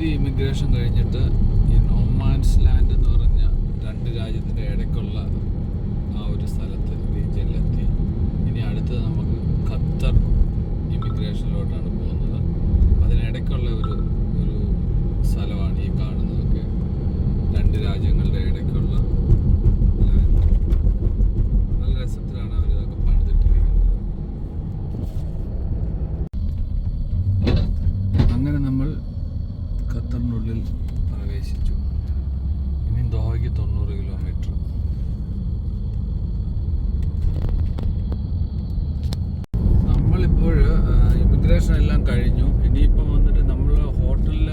India immigration കഴിഞ്ഞിട്ട് ഈ no man's land എന്ന് പറഞ്ഞ രണ്ട് രാജ്യത്തിന്റെ ഇടയ്ക്കുള്ള ആ ഒരു സ്ഥലത്ത് റീജിയനിലെത്തി ഇനി അടുത്തത് നമുക്ക് ഖത്തർ ഇമിഗ്രേഷനിലോട്ടാണ് പോകുന്നത് അതിനിടയ്ക്കുള്ള ഒരു ഒരു സ്ഥലമാണ് ഈ കാണുന്നതൊക്കെ രണ്ട് രാജ്യങ്ങളുടെ ഇടയ്ക്കുള്ള ലാൻഡ് നല്ല രസത്തിലാണ് അവർ ഇതൊക്കെ പണിതിട്ടിരിക്കുന്നത് അങ്ങനെ നമ്മൾ പ്രവേശിച്ചു. ഇനി ദോഹയ്ക്ക് തൊണ്ണൂറ് കിലോമീറ്റർ നമ്മളിപ്പോൾ ഇമിഗ്രേഷൻ എല്ലാം കഴിഞ്ഞു. ഇനിയിപ്പം വന്നിട്ട് നമ്മൾ ഹോട്ടലിൽ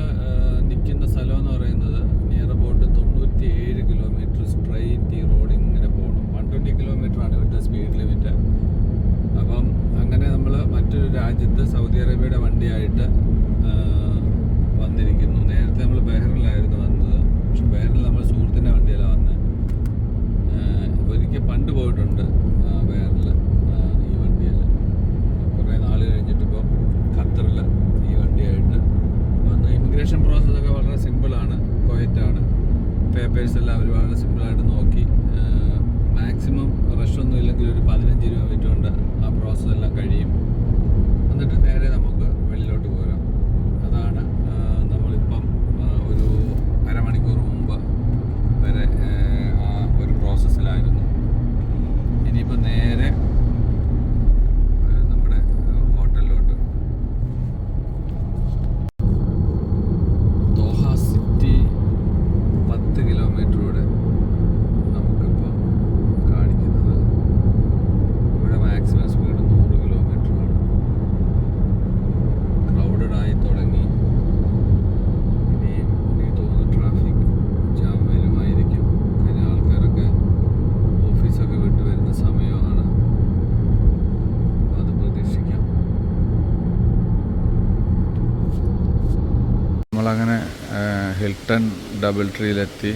ഹിൽട്ടൺ ഡബിൾ ട്രീയിലെത്തി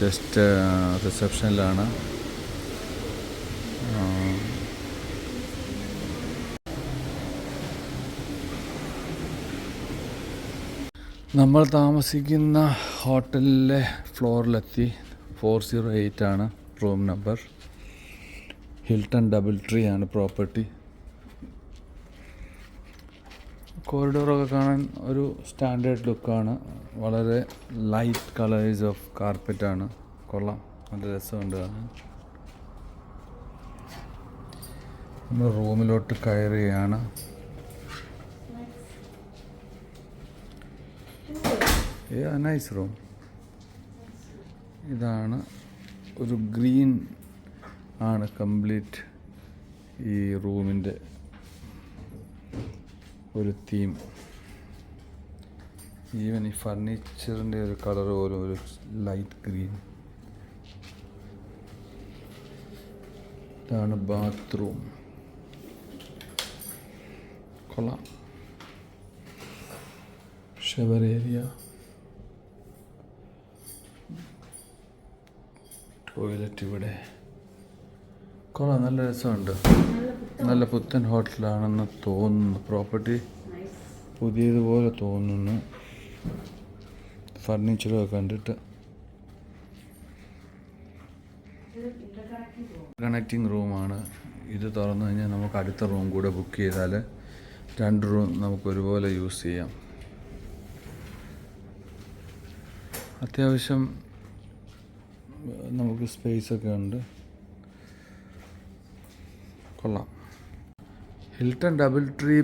ജസ്റ്റ് റിസപ്ഷനിലാണ്. നമ്മൾ താമസിക്കുന്ന ഹോട്ടലിലെ ഫ്ലോറിലെത്തി. ഫോർ സീറോ എയ്റ്റ് ആണ് room number. Hilton double tree ആണ് പ്രോപ്പർട്ടി. കോറിഡോറൊക്കെ കാണാൻ ഒരു സ്റ്റാൻഡേർഡ് ലുക്കാണ്. വളരെ ലൈറ്റ് കളേഴ്സ് ഓഫ് കാർപ്പറ്റാണ് കൊള്ളാം. നല്ല രസമുണ്ട് നമ്മൾ റൂമിലോട്ട് കയറുകയാണ് നൈസ് റൂം ഇതാണ് ഒരു ഗ്രീൻ ആണ് കംപ്ലീറ്റ് ഈ റൂമിന്റെ ഒരു തീം ഈവൻ ഈ ഫർണിച്ചറിന്റെ ഒരു കളർ പോലും ഒരു ലൈറ്റ് ഗ്രീൻ ഇതാണ് ബാത്റൂം കൊള്ളാം. ഷവർ ഏരിയ ടോയ്ലറ്റ് ഇവിടെ. കൊള്ളാം നല്ല രസമുണ്ട്. നല്ല പുത്തൻ ഹോട്ടലാണെന്ന് തോന്നുന്നു. പ്രോപ്പർട്ടി പുതിയതുപോലെ തോന്നുന്നു. ഫർണിച്ചറൊക്കെ കണ്ടിട്ട്. കണക്റ്റിംഗ് റൂമാണ് ഇത് തുറന്നു കഴിഞ്ഞാൽ നമുക്ക് അടുത്ത റൂം കൂടെ ബുക്ക് ചെയ്താൽ രണ്ട് റൂം നമുക്ക് ഒരുപോലെ യൂസ് ചെയ്യാം. അത്യാവശ്യം നമുക്ക് സ്പേസ് ഒക്കെ ഉണ്ട്. കൊള്ളാം. ഹിൽട്ടൺ ഡബിൾ ട്രീ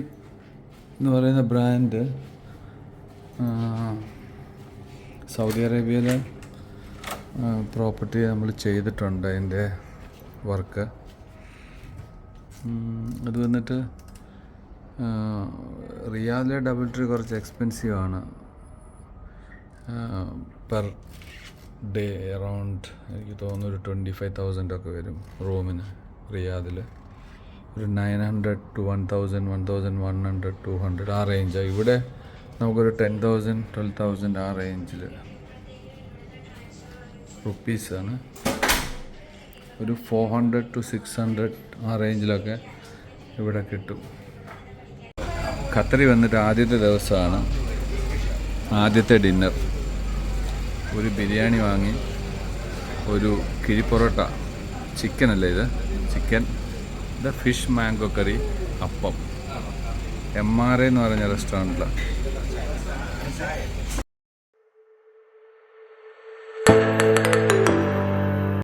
എന്ന് പറയുന്ന ബ്രാൻഡ് സൗദി അറേബ്യയിലെ പ്രോപ്പർട്ടി നമ്മൾ ചെയ്തിട്ടുണ്ട് അതിന്റെ വർക്ക് അത് വന്നിട്ട് റിയാദിലെ ഡബിൾ ട്രീ കുറച്ച് എക്സ്പെൻസീവ് ആണ്. പെർ ഡേ അറൗണ്ട് എനിക്ക് തോന്നുന്നു ഒരു ട്വന്റി ഫൈവ് തൗസൻഡ് ഒക്കെ വരും റൂമിന് റിയാദിൽ ഒരു nine hundred to one thousand one thousand one hundred to hundred ആ റേഞ്ചാണ് ഇവിടെ നമുക്കൊരു ടെൻ തൗസൻഡ് ട്വൽവ് തൗസൻഡ് ആ റേഞ്ചിൽ റുപ്പീസാണ് ഒരു four hundred to six hundred ആ റേഞ്ചിലൊക്കെ ഇവിടെ കിട്ടും. ഖത്തറി വന്നിട്ട് ആദ്യത്തെ ദിവസമാണ് ആദ്യത്തെ ഡിന്നർ ഒരു ബിരിയാണി വാങ്ങി. ഒരു കിഴിപ്പൊറോട്ട ചിക്കൻ അല്ലേ ഇത്? ചിക്കൻ. ഇത് fish mango curry appam. M R എന്ന് പറഞ്ഞ റെസ്റ്റോറന്റിലാണ്